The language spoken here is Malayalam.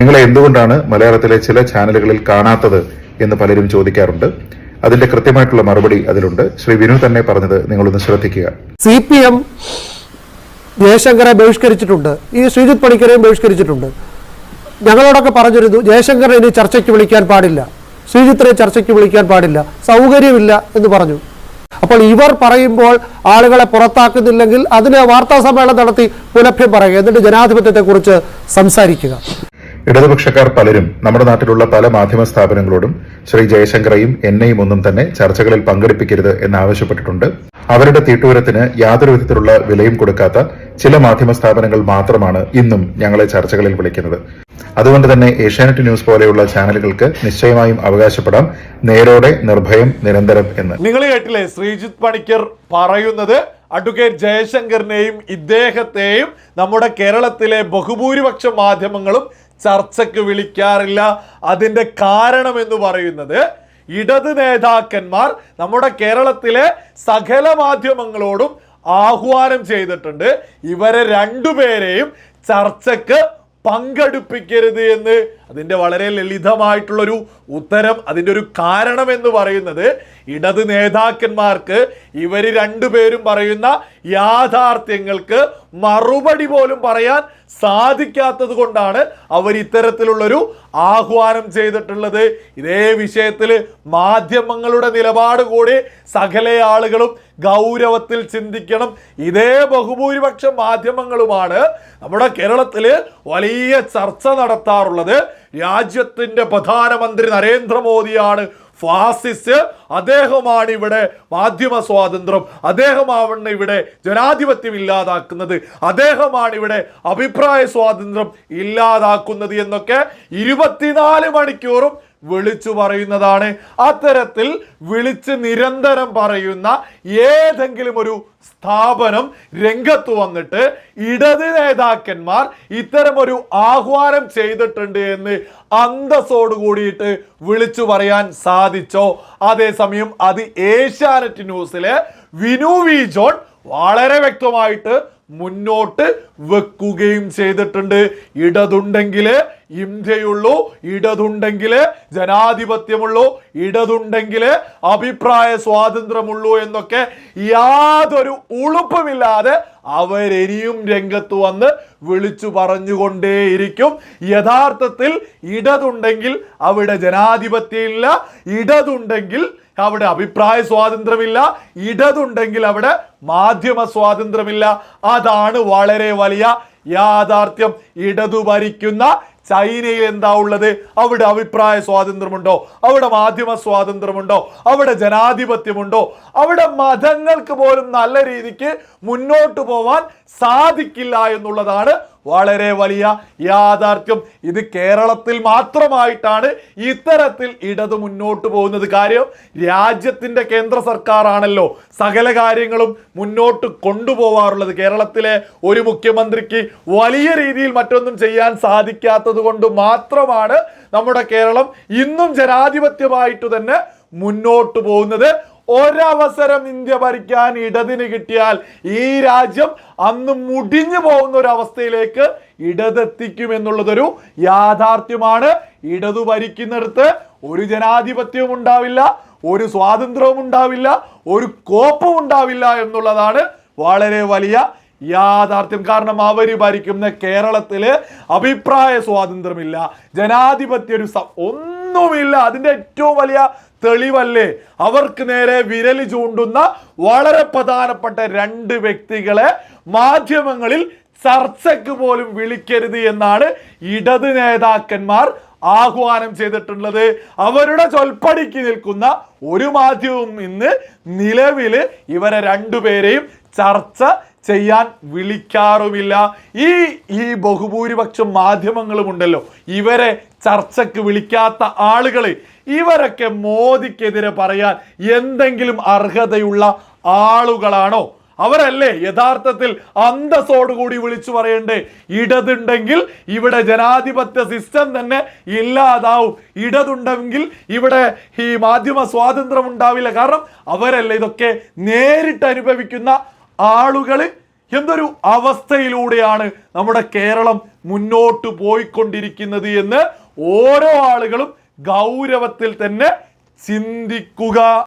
നിങ്ങളെ എന്തുകൊണ്ടാണ് മലയാളത്തിലെ ചില ചാനലുകളിൽ കാണാത്തത് എന്ന് പലരും ചോദിക്കാറുണ്ട്. അതിന്റെ കൃത്യമായിട്ടുള്ള മറുപടി അതിലുണ്ട്. ശ്രീ വിനു തന്നെ പറഞ്ഞത് നിങ്ങളൊന്ന് ശ്രദ്ധിക്കുക. സി പി എം ജയശങ്കറെ ബഹിഷ്കരിച്ചിട്ടുണ്ട്. ഈ ശ്രീജിത് പണിക്കരെയും ബഹിഷ്കരിച്ചിട്ടുണ്ട്. ഞങ്ങളോടൊക്കെ പറഞ്ഞിരുന്നു ജയശങ്കറിനെ ഇനി ചർച്ചയ്ക്ക് വിളിക്കാൻ പാടില്ല. ശ്രീജിത്തിനെ ചർച്ചയ്ക്ക് വിളിക്കാൻ പാടില്ല. സൗകര്യമില്ല എന്ന് പറഞ്ഞു. അപ്പോൾ ഇവർ പറയുമ്പോൾ ആളുകളെ പുറത്താക്കുന്നില്ലെങ്കിൽ അതിന് വാർത്താ സമ്മേളനം നടത്തി പുലഭ്യം പറയുക. എന്നിട്ട് ജനാധിപത്യത്തെക്കുറിച്ച് സംസാരിക്കുക. ഇടതുപക്ഷക്കാർ പലരും നമ്മുടെ നാട്ടിലുള്ള പല മാധ്യമ സ്ഥാപനങ്ങളോടും ശ്രീ ജയശങ്കറേയും എന്നെയും ഒന്നും തന്നെ ചർച്ചകളിൽ പങ്കെടുപ്പിക്കരുത് എന്നാവശ്യപ്പെട്ടിട്ടുണ്ട് അവരുടെ തീട്ടൂരത്തിന് യാതൊരു വിധത്തിലുള്ള വിലയും കൊടുക്കാത്ത ചില മാധ്യമ സ്ഥാപനങ്ങൾ മാത്രമാണ് ഇന്നും ഞങ്ങളെ ചർച്ചകളിൽ വിളിക്കുന്നത്. അതുകൊണ്ട് തന്നെ ഏഷ്യാനെറ്റ് ന്യൂസ് പോലെയുള്ള ചാനലുകൾക്ക് നിശ്ചയമായും അവകാശപ്പെടാം. നേരോടെ നിർഭയം നിരന്തരം എന്ന്. നിങ്ങൾ കേട്ടില്ലേ ശ്രീജിത് പണിക്കർ പറയുന്നത്? അഡ്വക്കേറ്റ് ജയശങ്കറിനെയും ഇദ്ദേഹത്തെയും നമ്മുടെ കേരളത്തിലെ ബഹുഭൂരിപക്ഷ മാധ്യമങ്ങളും ചർച്ചയ്ക്ക് വിളിക്കാറില്ല. അതിന്റെ കാരണം എന്ന് പറയുന്നത് ഇടത് നേതാക്കന്മാർ നമ്മുടെ കേരളത്തിലെ സകല മാധ്യമങ്ങളോടും ആഹ്വാനം ചെയ്തിട്ടുണ്ട്. ഇവരെ രണ്ടുപേരെയും ചർച്ചയ്ക്ക് പങ്കെടുപ്പിക്കരുത് എന്ന് അതിന്റെ വളരെ ലളിതമായിട്ടുള്ളൊരു ഉത്തരം അതിന്റെ ഒരു കാരണം എന്ന് പറയുന്നത് ഇടത് നേതാക്കന്മാർക്ക് ഇവർ രണ്ടുപേരും പറയുന്ന യാഥാർത്ഥ്യങ്ങൾക്ക് മറുപടി പോലും പറയാൻ സാധിക്കാത്തത് കൊണ്ടാണ് അവർ ഇത്തരത്തിലുള്ളൊരു ആഹ്വാനം ചെയ്തിട്ടുള്ളത്. ഇതേ വിഷയത്തിൽ മാധ്യമങ്ങളുടെ നിലപാട് കൂടി സകല ആളുകളും ഗൗരവത്തിൽ ചിന്തിക്കണം. ഇതേ ബഹുഭൂരിപക്ഷം മാധ്യമങ്ങളുമാണ് നമ്മുടെ കേരളത്തിൽ വലിയ ചർച്ച നടത്താറുള്ളത്. രാജ്യത്തിന്റെ പ്രധാനമന്ത്രി നരേന്ദ്രമോദിയാണ് ഫാസിസ്റ്റ്. അദ്ദേഹമാണ് ഇവിടെ മാധ്യമ സ്വാതന്ത്ര്യം. അദ്ദേഹമാണ് ഇവിടെ ജനാധിപത്യം ഇല്ലാതാക്കുന്നത്. അദ്ദേഹമാണ് ഇവിടെ അഭിപ്രായ സ്വാതന്ത്ര്യം ഇല്ലാതാക്കുന്നത് എന്നൊക്കെ ഇരുപത്തിനാല് മണിക്കൂറും വിളിച്ചു പറയുന്നതാണ്. അത്തരത്തിൽ വിളിച്ച് നിരന്തരം പറയുന്ന ഏതെങ്കിലും ഒരു സ്ഥാപനം രംഗത്ത് വന്നിട്ട് ഇടത് നേതാക്കന്മാർ ഇത്തരമൊരു ആഹ്വാനം ചെയ്തിട്ടുണ്ട് എന്ന് അന്തസ്സോട് കൂടിയിട്ട് വിളിച്ചു പറയാൻ സാധിച്ചോ? അതേസമയം അത് ഏഷ്യാനെറ്റ് ന്യൂസിലെ വിനു വി ജോൺ വളരെ വ്യക്തമായിട്ട് മുന്നോട്ട് വെക്കുകയും ചെയ്തിട്ടുണ്ട്. ഇടതുണ്ടെങ്കിൽ ഇന്ത്യയുള്ളൂ ഇടതുണ്ടെങ്കിൽ ജനാധിപത്യമുള്ളൂ ഇടതുണ്ടെങ്കിൽ അഭിപ്രായ സ്വാതന്ത്ര്യമുള്ളൂ എന്നൊക്കെ യാതൊരു ഉളുപ്പുമില്ലാതെ അവരിനിയും രംഗത്ത് വന്ന് വിളിച്ചു പറഞ്ഞുകൊണ്ടേയിരിക്കും. യഥാർത്ഥത്തിൽ ഇടതുണ്ടെങ്കിൽ അവിടെ ജനാധിപത്യമില്ല ഇടതുണ്ടെങ്കിൽ അവിടെ അഭിപ്രായ സ്വാതന്ത്ര്യമില്ല ഇടതുണ്ടെങ്കിൽ അവിടെ മാധ്യമ സ്വാതന്ത്ര്യമില്ല. അതാണ് വളരെ വലിയ യാഥാർത്ഥ്യം. ഇടതു ഭരിക്കുന്ന ചൈനയിൽ എന്താ ഉള്ളത്? അവിടെ അഭിപ്രായ സ്വാതന്ത്ര്യമുണ്ടോ? അവിടെ മാധ്യമ സ്വാതന്ത്ര്യമുണ്ടോ? അവിടെ ജനാധിപത്യമുണ്ടോ? അവിടെ മതങ്ങൾക്ക് പോലും നല്ല രീതിക്ക് മുന്നോട്ട് പോവാൻ സാധിക്കില്ല എന്നുള്ളതാണ് വളരെ വലിയ യാഥാർത്ഥ്യം. ഇത് കേരളത്തിൽ മാത്രമായിട്ടാണ് ഇത്തരത്തിൽ ഇടത് മുന്നോട്ട് പോകുന്നത്. കാര്യം രാജ്യത്തിന്റെ കേന്ദ്ര സർക്കാരാണല്ലോ സകല കാര്യങ്ങളും മുന്നോട്ട് കൊണ്ടുപോവാറുള്ളത്. കേരളത്തിലെ ഒരു മുഖ്യമന്ത്രിക്ക് വലിയ രീതിയിൽ മറ്റൊന്നും ചെയ്യാൻ സാധിക്കാത്തത് കൊണ്ട് മാത്രമാണ് നമ്മുടെ കേരളം ഇന്നും ജനാധിപത്യമായിട്ട് തന്നെ മുന്നോട്ട് പോകുന്നത്. ഒരവസരം ഇന്ത്യ ഭരിക്കാൻ ഇടതിന് കിട്ടിയാൽ ഈ രാജ്യം അന്ന് മുടിഞ്ഞു പോകുന്ന ഒരു അവസ്ഥയിലേക്ക് ഇടതെത്തിക്കും എന്നുള്ളതൊരു യാഥാർത്ഥ്യമാണ്. ഇടതു ഭരിക്കുന്നിടത്ത് ഒരു ജനാധിപത്യവും ഉണ്ടാവില്ല ഒരു സ്വാതന്ത്ര്യവും ഉണ്ടാവില്ല ഒരു കോപ്പും ഉണ്ടാവില്ല എന്നുള്ളതാണ് വളരെ വലിയ യാഥാർത്ഥ്യം. കാരണം അവർ ഭരിക്കുന്ന കേരളത്തിൽ അഭിപ്രായ സ്വാതന്ത്ര്യമില്ല ജനാധിപത്യ ഒരു ഒന്നുമില്ല. അതിന്റെ ഏറ്റവും വലിയ തെളിവല്ലേ? അവർക്ക് നേരെ വിരൽ ചൂണ്ടുന്ന വളരെ പ്രധാനപ്പെട്ട രണ്ട് വ്യക്തികളെ മാധ്യമങ്ങളിൽ ചർച്ചയ്ക്ക് പോലും വിളിക്കരുത് എന്നാണ് ഇടത് നേതാക്കന്മാർ ആഹ്വാനം ചെയ്തിട്ടുള്ളത്. അവരുടെ ചൊൽപ്പടിക്ക് നിൽക്കുന്ന ഒരു മാധ്യമവും ഇന്ന് നിലവിൽ ഇവരെ രണ്ടുപേരെയും ചർച്ച ചെയ്യാൻ വിളിക്കാറുമില്ല. ഈ ഈ ബഹുഭൂരിപക്ഷം മാധ്യമങ്ങളുമുണ്ടല്ലോ. ഇവരെ ചർച്ചയ്ക്ക് വിളിക്കാത്ത ആളുകൾ ഇവരൊക്കെ മോദിക്കെതിരെ പറയാൻ എന്തെങ്കിലും അർഹതയുള്ള ആളുകളാണോ? അവരല്ലേ യഥാർത്ഥത്തിൽ അന്തസ്സോടുകൂടി വിളിച്ചു പറയണ്ടേ? ഇടതുണ്ടെങ്കിൽ ഇവിടെ ജനാധിപത്യ സിസ്റ്റം തന്നെ ഇല്ലാതാവും. ഇടതുണ്ടെങ്കിൽ ഇവിടെ ഈ മാധ്യമ സ്വാതന്ത്ര്യം ഉണ്ടാവില്ല. കാരണം അവരല്ലേ ഇതൊക്കെ നേരിട്ട് അനുഭവിക്കുന്ന ആളുകൾ എന്തൊരു അവസ്ഥയിലൂടെയാണ് നമ്മുടെ കേരളം മുന്നോട്ട് പോയിക്കൊണ്ടിരിക്കുന്നത് എന്ന് ഓരോ ആളുകളും ഗൗരവത്തിൽ തന്നെ ചിന്തിക്കുക.